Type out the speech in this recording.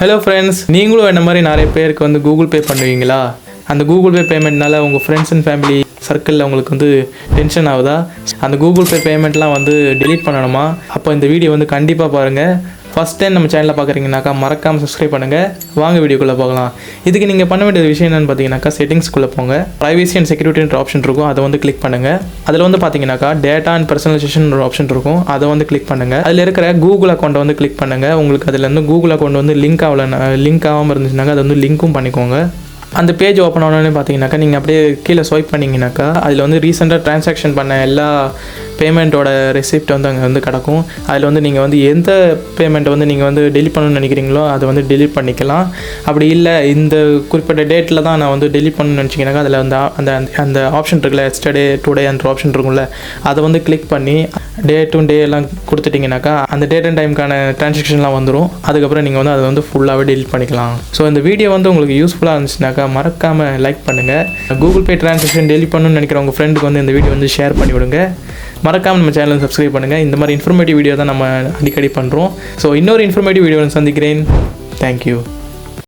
Hello friends நீங்களும் என்ன மாதிரி நிறைய பேருக்கு வந்து கூகுள் பே பண்ணுவீங்களா? அந்த கூகுள் பே பேமெண்ட்னால உங்கள் ஃப்ரெண்ட்ஸ் அண்ட் ஃபேமிலி சர்க்கிளில் உங்களுக்கு வந்து டென்ஷன் ஆகுதா? அந்த கூகுள் பே பேமெண்ட்லாம் வந்து டிலீட் பண்ணணுமா? அப்போ இந்த வீடியோ வந்து கண்டிப்பாக பாருங்கள் ஃபஸ்ட் டைம் நம்ம சேனலில் பார்க்குறீங்கனாக்கா மறக்காமல் சப்ஸ்கிரைப் பண்ணுங்கள் வாங்க வீடியோக்குள்ளே போகலாம். இதுக்கு நீங்கள் பண்ண வேண்டிய விஷயம் என்னென்னு பார்த்தீங்கன்னாக்கா செட்டிங்ஸ்க்குள்ளே போங்க. ப்ரைவசி அண்ட் செக்யூரிட்டின்ற ஆப்ஷன் இருக்கும். அதை வந்து கிளிக் பண்ணுங்கள் அதில் வந்து பார்த்தீங்கன்னாக்கா டேட்டா அண்ட் பர்சனலைசேஷன் ஒரு ஆப்ஷன் இருக்கும். அதை வந்து கிளிக் பண்ணுங்கள் அதில் இருக்கிற கூகுள் அக்கௌண்ட்டை வந்து கிளிக் பண்ணுங்கள் உங்களுக்கு அதில் இருந்து கூகுள் அக்கௌண்ட் வந்து லிங்க் ஆகல லிங்க் ஆகாமல் இருந்துச்சுனாக்கா அதை வந்து லிங்க்கும் பண்ணிக்கோங்க. அந்த பேஜ் ஓப்பன் ஆனோடனே பார்த்தீங்கன்னாக்கா நீங்கள் அப்படியே கீழே ஸ்வைப் பண்ணிங்கனாக்கா அதில் வந்து ரீசெண்டாக ட்ரான்சாக்ஷன் பண்ண எல்லா பேமெண்ட்டோட ரெசிப்ட் வந்து அங்கே வந்து கிடக்கும். அதில் வந்து நீங்கள் வந்து எந்த பேமெண்ட்டை வந்து நீங்கள் வந்து டெலிட் பண்ணணும்னு நினைக்கிறீங்களோ அதை வந்து டெலிட் பண்ணிக்கலாம். அப்படி இல்லை இந்த குறிப்பிட்ட டேட்டில் தான் நான் வந்து டெலிட் பண்ணணும்னு நினச்சிங்கனாக்கா அதில் வந்து அந்த அந்த ஆப்ஷன் இருக்குல்ல எஸ்டர்டே டுடே அந்த ஆப்ஷன் இருக்கும்ல அதை வந்து கிளிக் பண்ணி டே டு டே எல்லாம் கொடுத்துட்டிங்கனாக்கா அந்த டேட் அண்ட் டைமுக்கான ட்ரான்சாக்ஷன்லாம் வந்துடும் அதுக்கப்புறம் நீங்கள் வந்து அதை வந்து ஃபுல்லாகவே டெலிட் பண்ணிக்கலாம். ஸோ இந்த வீடியோ வந்து உங்களுக்கு யூஸ்ஃபுல்லாக இருந்துச்சுனாக்கா மறக்காமல் லைக் பண்ணுங்கள் கூகுள் பே ட்ரான்சாக்ஷன் டெலிட் பண்ணணும்னு நினைக்கிற உங்கள் ஃப்ரெண்டுக்கு வந்து இந்த வீடியோ வந்து ஷேர் பண்ணி விடுங்க மறக்காமல் நம்ம சேனலை சப்ஸ்கிரைப் பண்ணுங்கள் இந்த மாதிரி இன்ஃபர்மேட்டிவ் வீடியோ தான் நம்ம அடிக்கடி பண்ணுறோம் ஸோ இன்னொரு இன்ஃபர்மேட்டிவ் வீடியோ சந்திக்கிறேன். தேங்க்யூ